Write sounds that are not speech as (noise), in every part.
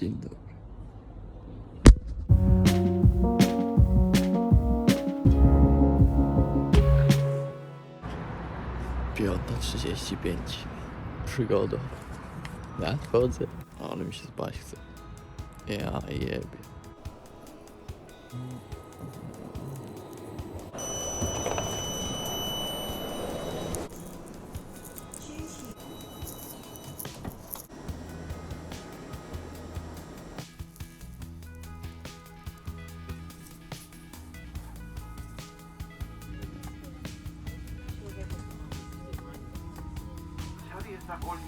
Dzień dobry. Piąta 35. Przygoda. Nadchodzę, ale mi się spać chce. Ja jebie. How do you?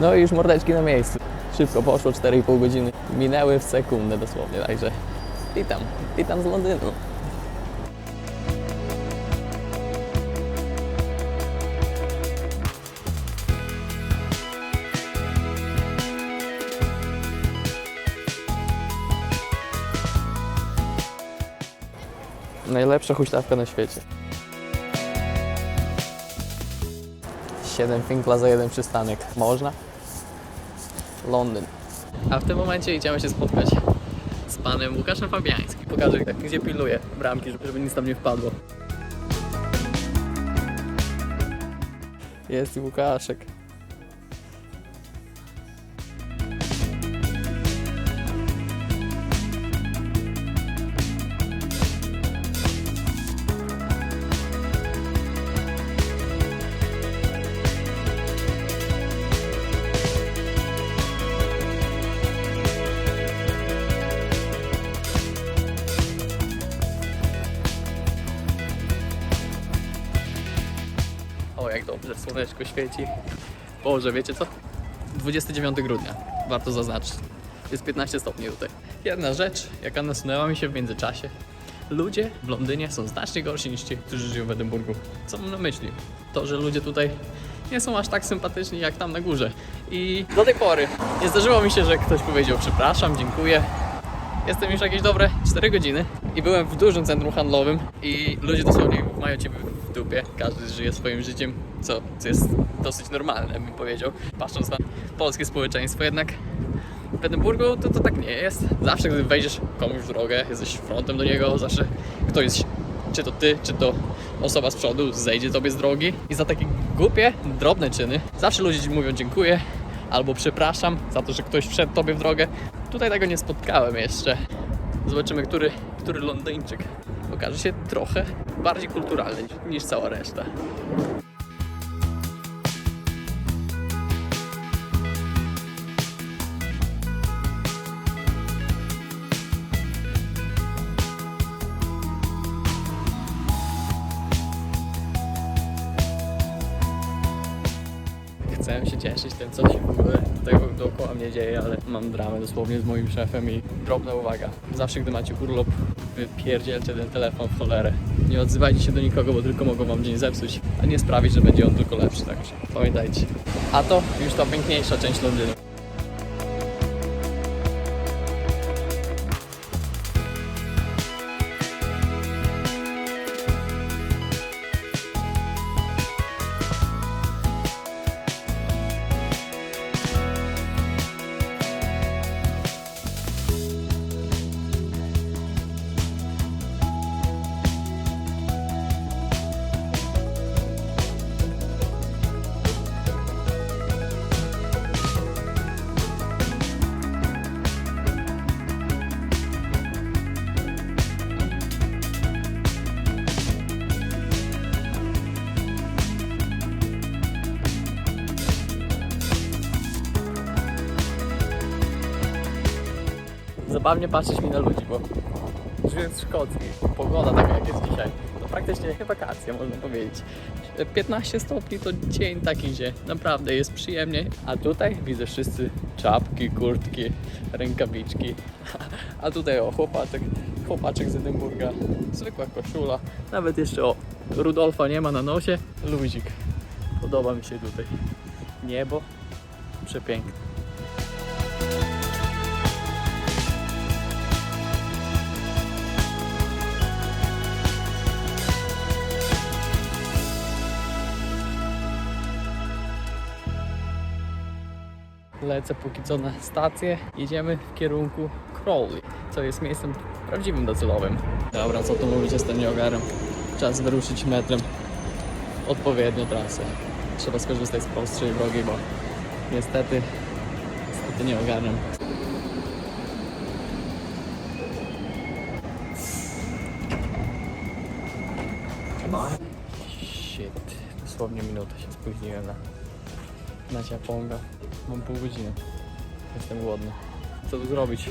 No i już mordeczki na miejscu. Szybko poszło, 4,5 godziny. Minęły w sekundę dosłownie, także witam, witam z Londynu. Najlepsza huśtawka na świecie. 7 finkla za jeden przystanek. Można? Londyn. A w tym momencie idziemy się spotkać z panem Łukaszem Fabiańskim. Pokażę, jak, gdzie pilnuje bramki, żeby, żeby nic tam nie wpadło. Jest Łukaszek. Jak dobrze, słoneczko świeci. Boże, wiecie co? 29 grudnia, warto zaznaczyć. Jest 15 stopni tutaj. Jedna rzecz, jaka nasunęła mi się w międzyczasie. Ludzie w Londynie są znacznie gorsi niż ci, którzy żyją w Edynburgu. Co mam na myśli? To, że ludzie tutaj nie są aż tak sympatyczni jak tam na górze. I do tej pory nie zdarzyło mi się, że ktoś powiedział przepraszam, dziękuję, Jestem już jakieś dobre 4 godziny i byłem w dużym centrum handlowym i ludzie dosłownie mają cię w dupie. Każdy żyje swoim życiem, co, jest dosyć normalne, bym powiedział, patrząc na polskie społeczeństwo. Jednak w Edynburgu to, to tak nie jest. Zawsze, gdy wejdziesz komuś w drogę, jesteś frontem do niego, zawsze ktoś, czy to ty, czy to osoba z przodu, zejdzie tobie z drogi i za takie głupie, drobne czyny zawsze ludzie ci mówią dziękuję albo przepraszam za to, że ktoś wszedł tobie w drogę. Tutaj tego nie spotkałem jeszcze. Zobaczymy, który, który Londyńczyk okaże się trochę bardziej kulturalny niż cała reszta. Chcę się cieszyć tym, co się w ogóle tutaj dookoła mnie dzieje, ale mam dramę dosłownie z moim szefem i drobna uwaga. Zawsze, gdy macie urlop, wypierdzielcie ten telefon w cholerę. Nie odzywajcie się do nikogo, bo tylko mogą wam dzień zepsuć, a nie sprawić, że będzie on tylko lepszy, także pamiętajcie. A to już ta piękniejsza część Londynu. Zabawnie patrzeć mi na ludzi, bo żyjąc w Szkocji, pogoda taka jak jest dzisiaj, to praktycznie jak wakacja można powiedzieć. 15 stopni to dzień taki, gdzie naprawdę jest przyjemnie, a tutaj widzę wszyscy czapki, kurtki, rękawiczki, (laughs) a tutaj o chłopaczek, chłopaczek z Edynburga, zwykła koszula, nawet jeszcze o Rudolfa nie ma na nosie, luzik. Podoba mi się tutaj. Niebo przepiękne. Lecę póki co na stację. Jedziemy w kierunku Crowley, co jest miejscem prawdziwym docelowym. Dobra, co tu mówić, jestem nieogarem. Czas wyruszyć metrem w odpowiednią trasę. Trzeba skorzystać z prostszej drogi, bo niestety, niestety nie ogarniam. Shit, dosłownie minutę się spóźniłem na, na ciaponga. Mam pół godziny. Jestem głodny. Co tu zrobić? (laughs)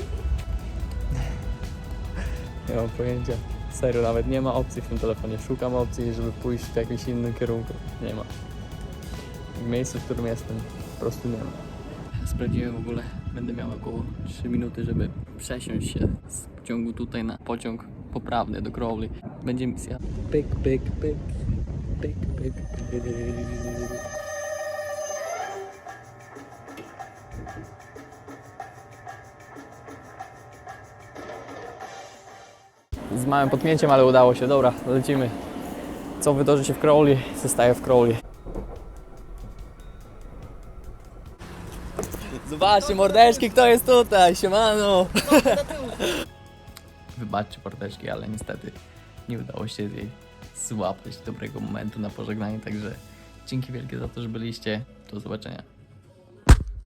Nie mam pojęcia. Serio, nawet nie ma opcji w tym telefonie. Szukam opcji, żeby pójść w jakimś innym kierunku. Nie ma. W miejscu, w którym jestem, po prostu nie ma. Sprawdziłem w ogóle, będę miał około 3 minuty, żeby przesiąść się z pociągu tutaj na pociąg poprawny do Crowley. Będzie misja. Pyk, pyk, pyk. Pyk, pyk, pyk. Z małym potnięciem, ale udało się. Dobra, lecimy. Co wydarzy się w Crowley, zostaje w Crowley. Zobaczcie, mordeczki, kto jest tutaj, siemano! (laughs) Wybaczcie mordeczki, ale niestety nie udało się jej złapać dobrego momentu na pożegnanie, także dzięki wielkie za to, że byliście. Do zobaczenia.